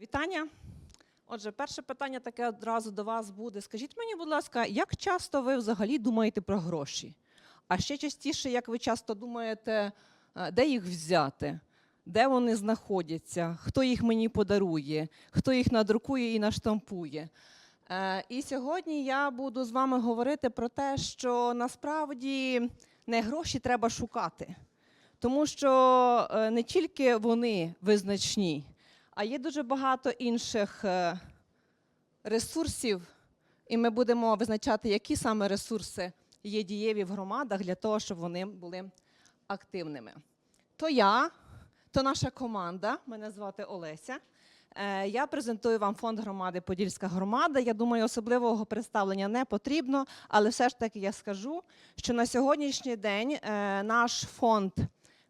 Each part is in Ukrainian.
Вітання. Отже, перше питання таке одразу до вас буде. Скажіть мені, будь ласка, як часто ви взагалі думаєте про гроші? А ще частіше, як ви часто думаєте, е, де їх взяти, де вони знаходяться, хто їх мені подарує, хто їх надрукує і наштампує? Е, І сьогодні я буду з вами говорити про те, що насправді не гроші треба шукати, тому що е, не тільки вони визначні, а є дуже багато інших е, ресурсів, і ми будемо визначати, які саме ресурси є дієві в громадах для того, щоб вони були активними. То я, то наша команда, мене звати Олеся. Е, Я презентую вам фонд громади Подільська громада. Я думаю, особливого представлення не потрібно, але все ж таки я скажу, що на сьогоднішній день е, наш фонд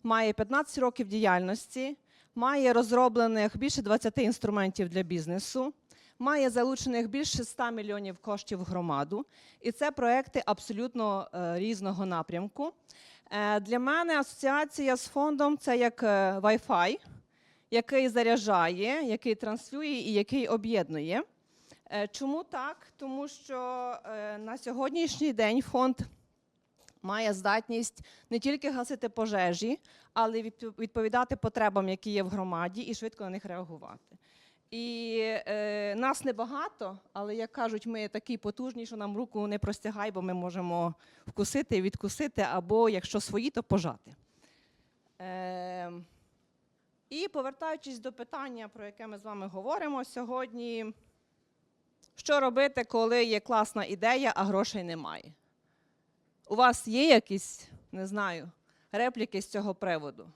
має 15 років діяльності, має розроблених більше 20 інструментів для бізнесу, має залучених більше 100 мільйонів коштів в громаду. І це проекти абсолютно е, різного напрямку. Е, Для мене асоціація з фондом це як е, Wi-Fi, який заряджає, який транслює і який об'єднує. Чому так? Тому що на сьогоднішній день фонд має здатність не тільки гасити пожежі, але й відповідати потребам, які є в громаді, і швидко на них реагувати. І е, нас небагато, але як кажуть, ми такі потужні, що нам руку не простягай, бо ми можемо вкусити відкусити, або якщо свої, то пожати. Е, і повертаючись до питання, про яке ми з вами говоримо сьогодні, що робити, коли є класна ідея, а грошей немає? У вас є якісь, не знаю, репліки з цього приводу?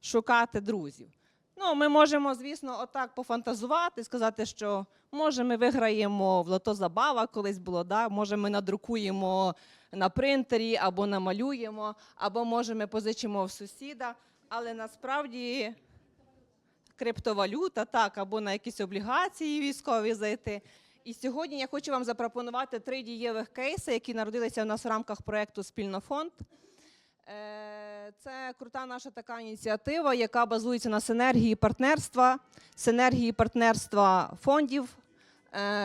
Шукати друзів. Ну, ми можемо, звісно, отак пофантазувати, сказати, що може ми виграємо в лото забава, колись було, да? може ми надрукуємо на принтері або намалюємо, або може ми позичимо в сусіда, але насправді криптовалюта, так, або на якісь облігації військові зайти. І сьогодні я хочу вам запропонувати три дієвих кейси, які народилися у нас в рамках проєкту Спільнофонд. Е, Це крута наша така ініціатива, яка базується на синергії партнерства, синергії партнерства фондів,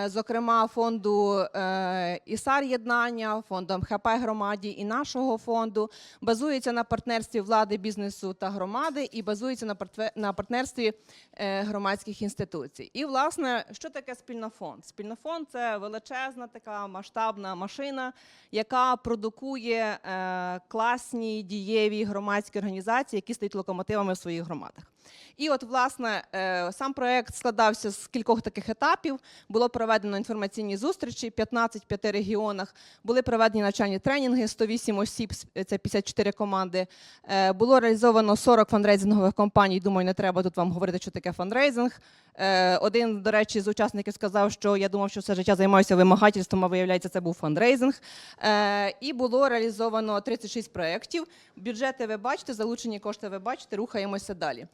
зокрема фонду е, ІСАР єднання, фондом ХП громаді і нашого фонду. Базується на партнерстві влади, бізнесу та громади і базується на партнерстві е, громадських інституцій. І, власне, що таке спільнофонд? Спільнофонд це величезна така масштабна машина, яка продукує е, класні дієві громадські організації, які стають локомотивами в своїх громадах. І от, власне, е, сам проект складався з кількох таких етапів. Було проведено інформаційні зустрічі, 15 в п'яти регіонах. Були проведені навчальні тренінги, 108 осіб, це 54 команди. Е, Було реалізовано 40 фандрейзингових компаній. Думаю, не треба тут вам говорити, що таке фандрейзинг. Е, Один, до речі, з учасників сказав, що я думав, що все життя займаюся вимагательством, а виявляється, це був фандрейзинг. Е, І було реалізовано 36 проєктів. Бюджети ви бачите, залучені кошти ви бачите, рухаємося далі.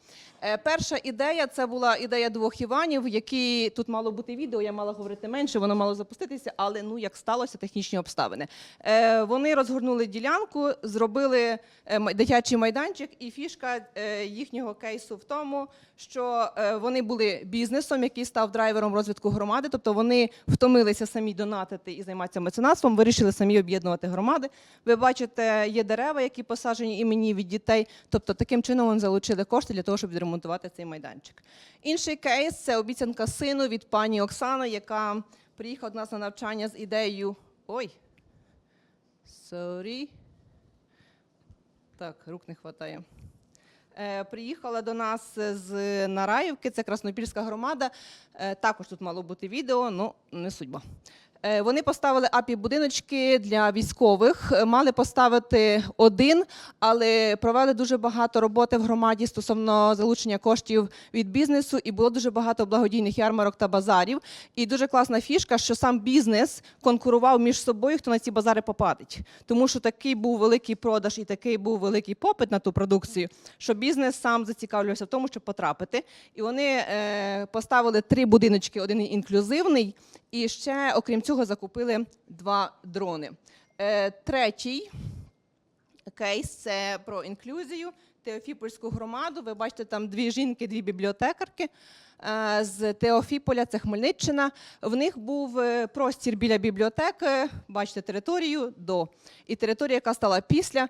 Е, Перша ідея це була ідея двох Іванів, які тут мало бути відео, я мала говорити менше, воно мало запуститися, але ну як сталося, технічні обставини. Вони розгорнули ділянку, зробили дитячий майданчик, і фішка їхнього кейсу в тому, що вони були бізнесом, який став драйвером розвитку громади. Тобто вони втомилися самі донатити і займатися меценатством, вирішили самі об'єднувати громади. Ви бачите, є дерева, які посаджені імені від дітей. Тобто таким чином вони залучили кошти для того, щоб відремонтувати цей майданчик. Інший кейс це обіцянка сину від пані Оксани, яка приїхала до нас на навчання з ідеєю. Ой, sorry. Так, рук не вистачає. Е, Приїхала до нас з Нараївки, це Краснопільська громада. Е, Також тут мало бути відео, але не судьба. Е, Вони поставили апі будиночки для військових. Е, Мали поставити один, але провели дуже багато роботи в громаді стосовно залучення коштів від бізнесу, і було дуже багато благодійних ярмарок та базарів. І дуже класна фішка, що сам бізнес конкурував між собою, хто на ці базари попадить. Тому що такий був великий продаж і такий був великий попит на ту продукцію, що бізнес сам зацікавлювався в тому, щоб потрапити. І вони е, поставили три будиночки: один інклюзивний, і ще, окрім цього, закупили два дрони. Е, третій кейс це про інклюзію, Теофіпольську громаду. Ви бачите, там дві жінки, дві бібліотекарки е, з Теофіполя, це Хмельниччина. В них був е, простір біля бібліотеки, бачите, територію до і територія, яка стала після.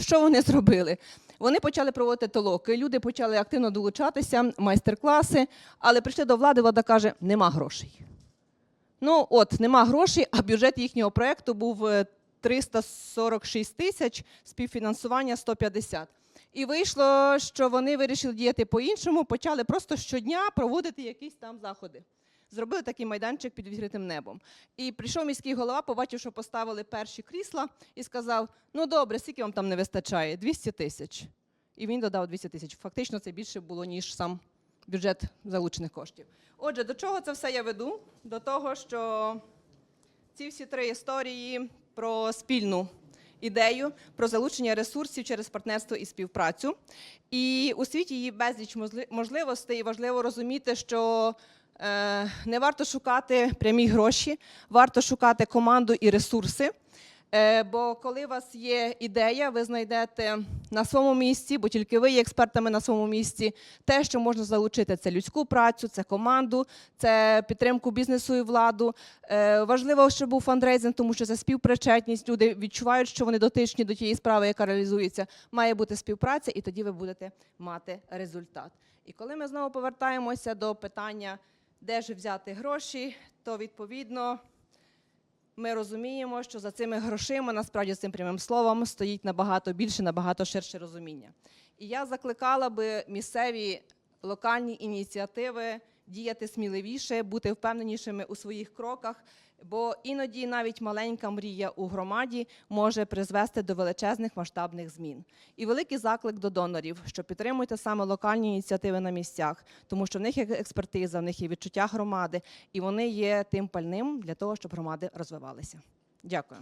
Що вони зробили? Вони почали проводити толоки, люди почали активно долучатися, майстер-класи, але прийшли до влади, влада каже, нема грошей. Ну, от, нема грошей, а бюджет їхнього проєкту був е, 346 тисяч, співфінансування 150. І вийшло, що вони вирішили діяти по-іншому, почали просто щодня проводити якісь там заходи. Зробили такий майданчик під відкритим небом. І прийшов міський голова, побачив, що поставили перші крісла, і сказав: ну добре, скільки вам там не вистачає? 200 тисяч. І він додав 200 тисяч. Фактично це більше було, ніж сам бюджет залучених коштів. Отже, до чого це все я веду? До того, що ці всі три історії про спільну ідею, про залучення ресурсів через партнерство і співпрацю. І у світі є безліч можливостей, і важливо розуміти, що е, не варто шукати прямі гроші, варто шукати команду і ресурси. Е, Бо коли у вас є ідея, ви знайдете на своєму місці, бо тільки ви є експертами на своєму місці, те, що можна залучити, це людську працю, це команду, це підтримку бізнесу і владу. Е, Важливо, щоб був фандрейзинг, тому що це співпричетність. Люди відчувають, що вони дотичні до тієї справи, яка реалізується. Має бути співпраця, і тоді ви будете мати результат. І коли ми знову повертаємося до питання, де ж взяти гроші, то відповідно ми розуміємо, що за цими грошима, насправді цим прямим словом, стоїть набагато більше, набагато ширше розуміння. І я закликала би місцеві локальні ініціативи діяти сміливіше, бути впевненішими у своїх кроках, бо іноді навіть маленька мрія у громаді може призвести до величезних масштабних змін. І великий заклик до донорів, що підтримуйте саме локальні ініціативи на місцях, тому що в них є експертиза, в них є відчуття громади, і вони є тим пальним для того, щоб громади розвивалися. Дякую.